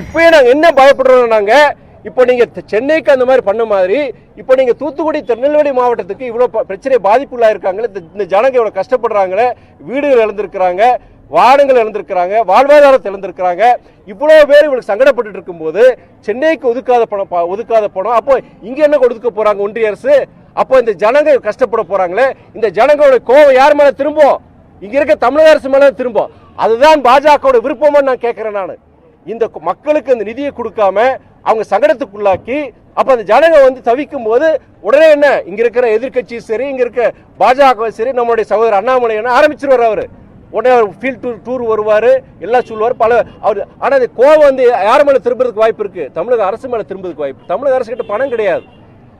இப்பயே நாங்கள் என்ன பயப்படுறோம் நாங்கள் இப்போ நீங்கள் சென்னைக்கு அந்த மாதிரி பண்ண மாதிரி இப்போ நீங்கள் தூத்துக்குடி திருநெல்வேலி மாவட்டத்துக்கு இவ்வளோ பிரச்சனை பாதிப்புள்ளாக இருக்காங்களே இந்த- இந்த ஜனங்க கஷ்டப்படுறாங்களே வீடுகள் இழந்திருக்கிறாங்க வாகனங்கள் இழந்திருக்கிறாங்க வாழ்வாதாரத்தை இழந்திருக்கிறாங்க இவ்வளோ பேர் இவங்களுக்கு சங்கடப்பட்டு இருக்கும்போது சென்னைக்கு ஒதுக்காத பணம் ப- ஒதுக்காத பணம் அப்போ இங்கே என்ன கொடுக்க போகிறாங்க ஒன்றிய அரசு? அப்போ இந்த ஜனங்க கஷ்டப்பட போகிறாங்களே இந்த ஜனங்களோட கோவம் யார் மேலே திரும்பும்? இங்கே இருக்க தமிழக அரசு மேலே திரும்பும். அதுதான் பாஜகவோட விருப்பம்னு நான் கேட்குறேன் நான். இந்த மக்களுக்கு அந்த நிதியை கொடுக்காம அவங்க சங்கடத்துக்குள்ளாக்கி அப்ப அந்த ஜனங்க வந்து தவிக்கும் போது உடனே என்ன? இங்க இருக்கிற எதிர்கட்சி சரி இங்க இருக்க பாஜக சரி நம்மளுடைய சகோதரர் அண்ணாமலை என்ன ஆரம்பிச்சிருவார் அவரு. உடனே அவர் ஃபீல்ட் டூர் டூர் வருவார் எல்லாம் சொல்லுவார் பல அவர் ஆனால் அந்த கோவம் வந்து யார் மேலே திரும்புறதுக்கு வாய்ப்பு இருக்குது தமிழக அரசு மேலே திரும்புறதுக்கு வாய்ப்பு தமிழக அரசு கிட்ட பணம் கிடையாது.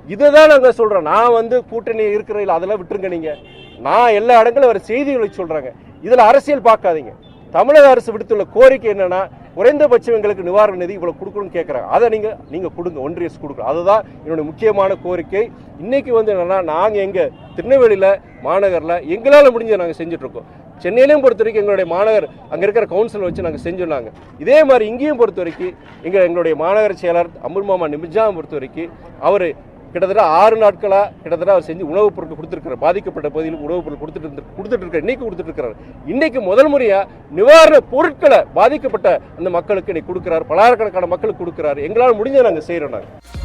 இதை தான் நாங்கள் சொல்கிறோம் நான் வந்து கூட்டணி இருக்கிறதில்ல அதெல்லாம் விட்டுருங்க நீங்கள் நான் எல்லா இடங்களும் அவர் செய்திகளை சொல்கிறாங்க இதில் அரசியல் பார்க்காதீங்க. தமிழக அரசு விடுத்துள்ள கோரிக்கை என்னென்னா குறைந்தபட்சம் எங்களுக்கு நிவாரண நிதி இவ்வளவு கொடுக்கணும்னு கேட்கறாங்க அதை நீங்க நீங்க கொடுங்க. ஒன்றிய அரசு கொடுக்கணும். அதுதான் என்னுடைய முக்கியமான கோரிக்கை. இன்னைக்கு வந்து என்னன்னா நாங்க எங்க திருநெல்வேலியில மாநகர்ல எங்களால முடிஞ்ச நாங்க செஞ்சுட்டு இருக்கோம் சென்னையிலையும் பொறுத்த வரைக்கும் எங்களுடைய மாநகர் அங்க இருக்கிற கவுன்சில் வச்சு நாங்க செஞ்சுருந்தாங்க இதே மாதிரி இங்கேயும் பொறுத்த வரைக்கும் எங்க எங்களுடைய மாநகர செயலர் அமுல் மாமா நிமிஜாம் பொறுத்த வரைக்கும் அவர் கிட்டத்தட்ட ஆறு நாட்களாக கிட்டத்தட்ட அவர் செஞ்சு உணவுப் பொருட்கள் கொடுத்துருக்கிறார். பாதிக்கப்பட்ட பகுதியில் உணவுப் பொருள் கொடுத்துட்டு இருந்து கொடுத்துட்டு இருக்கார் இன்னைக்கு கொடுத்துட்டு இருக்கிறார் இன்னைக்கு முதல் முறையாக நிவாரண பொருட்களை பாதிக்கப்பட்ட அந்த மக்களுக்கு இன்னைக்கு கொடுக்குறாரு. பலாயிரக்கணக்கான மக்களுக்கு கொடுக்குறாரு. எங்களால் முடிஞ்ச நாங்கள் செய்கிறோம் நாங்கள்